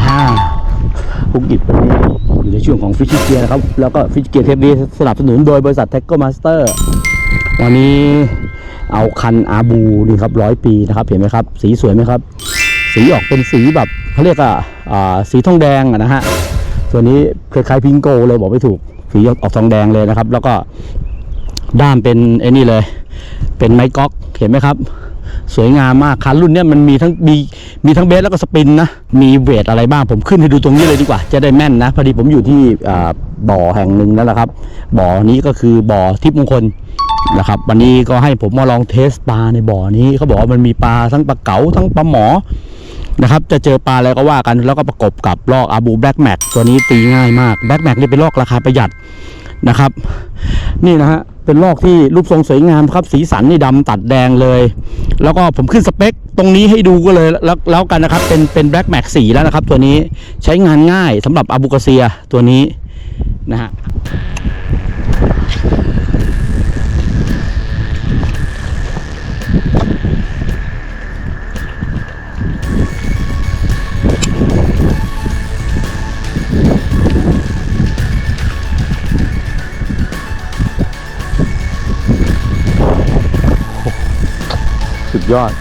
อ่าภูกิจอยู่ในช่วงของฟิชเกียร์นะครับ แล้วก็ฟิชเกียร์เทปนี้สนับสนุนโดยบริษัทเทคโกมาสเตอร์วันนี้เอาคันอาบูนี่ครับร้อยปีนะครับ เห็นไหมครับ สีสวยไหมครับ สีออกเป็นสีแบบเขาเรียกอ่าสีทองแดงอะนะฮะตัวนี้คล้ายๆพิงโกเลยบอกไม่ถูกสีออกทองแดงเลยนะครับ แล้วก็ด้ามเป็นไอ้นี่เลย เป็นไม้ก๊อกเห็นไหมครับ สวยงามมากคันรุ่นนี้มันมีทั้งมีมีทั้งเบสแล้วก็สปินนะ มีเวทอะไรบ้างผมขึ้นให้ดูตรงนี้เลยดีกว่า จะได้แม่นนะ พอดีผมอยู่ที่บ่อแห่งหนึ่งนั่นแหละครับ บ่อนี้ก็คือบ่อทิพย์มงคลนะครับ วันนี้ก็ให้ผมมาลองเทสปลาในบ่อนี้เขาบอกว่ามันมีปลาทั้งปลาเก๋าทั้งปลาหมอนะครับจะเจอปลาอะไรก็ว่ากันแล้วก็ประกบกับลอกอาบูแบล็กแม็กตัวนี้ตีง่ายมากแบล็กแม็กนี่เป็นลอกราคาประหยัดนะครับ นี่นะฮะ เป็นลอกที่รูปทรงสวยงามครับ สีสันนี่ดำตัดแดงเลย แล้วก็ผมขึ้นสเปคตรงนี้ให้ดูก็เลยแล้วแล้วกันนะครับ เป็นเป็นแบล็กแม็กสีแล้วนะครับ ตัวนี้ใช้งานง่ายสำหรับอาบูกาเซียตัวนี้นะฮะ ยอด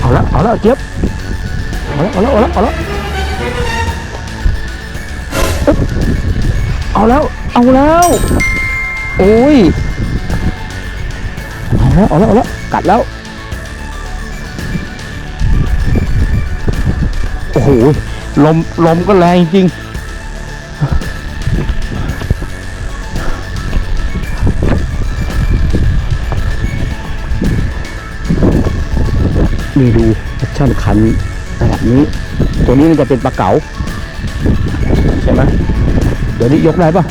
เอาละเอาละเจี๊ยบเอาละเอาละเอาละเอาละอึ๊บเอาแล้ว เอาแล้ว โอ้ย เอาแล้วเอาแล้วเอาแล้วกัดแล้ว โอ้โหลมลมก็แรงจริงมีดูแอคชั่นคันระดับนี้ ตัวนี้มันจะเป็นปลาเก๋าใช่ไหมเดี๋ยวนี้ยกได้ปะ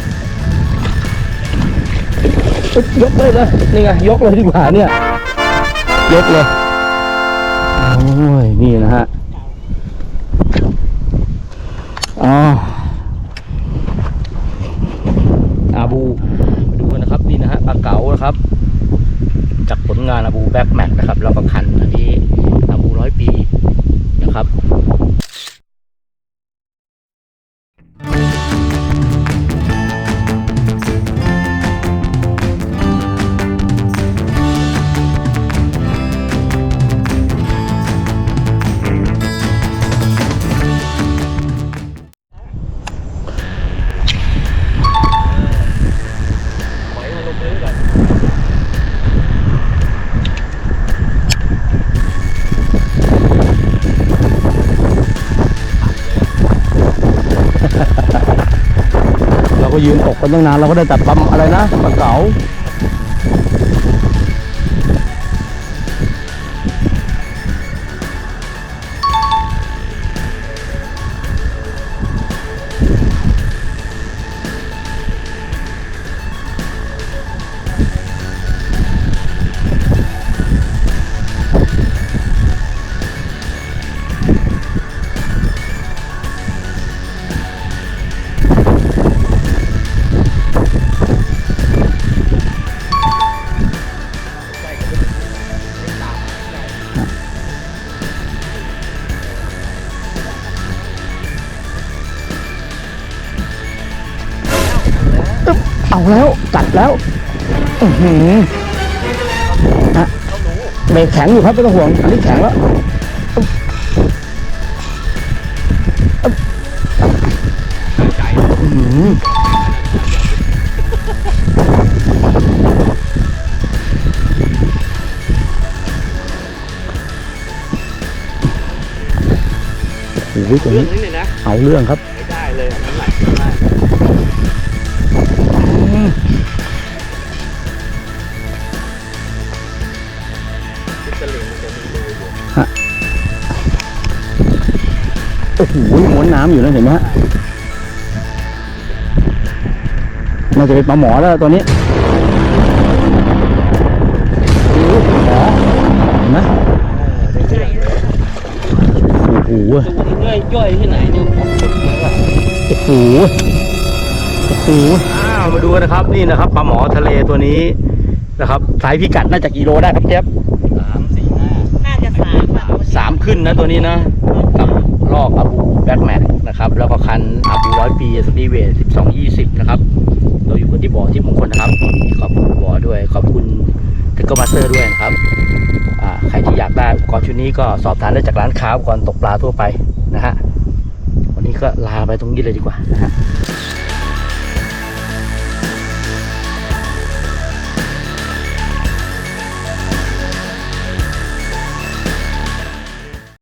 ยยกเลยเลยนี่ไงยกเลยดีกว่าเนี่ย ยกเลย โอ้ย นี่นะฮะ อ๋ ยืนตกกันตั้งนานเราก็ได้แต่ปั๊มอะไรนะปลาเก๋า เอาแล้วกัดแล้วอือหือฮะเบรกแข็งอยู่ครับไม่ต้องห่วงอันนี้แข็งแล้วอึ๊บอึ๊บอื้อหือโอ้โหตัวเรื่องนี้นี้เลยนะเอาเรื่องครับไม่ได้เลยน้ำหนักมาก โอ้โหม้วนน้ำอยู่นะเห็นไหมฮะน่าจะเป็นปลาหมอแล้วตัวนี้โอ้โหหมอเห็นไหมโอ้โหตัวนี้ย่อยย่อยที่ไหนเนี่ยโหโอ้โหอ้าวมาดูกันนะครับนี่นะครับปลาหมอทะเลตัวนี้นะครับสายพิกัดน่าจะกี่โลได้ครับเจ๊บสามสี่ห้าน่าจะสามแบบสามขึ้นนะตัวนี้นะกับ ลอกอาบูแบ็กแม็กนะครับ แล้วก็คันอาบูร้อยปีสตีเวทสิบสองยี่สิบนะครับ เราอยู่กันที่บ่อที่มงคลนะครับ ขอบคุณบ่อด้วย ขอบคุณเทคเกอร์มาสเตอร์ด้วยนะครับใครที่อยากได้อุปกรณ์ชุดนี้ก็สอบถามได้จากร้านค้าอุปกรณ์ตกปลาทั่วไปนะฮะ วันนี้ก็ลาไปตรงนี้เลยดีกว่านะฮะ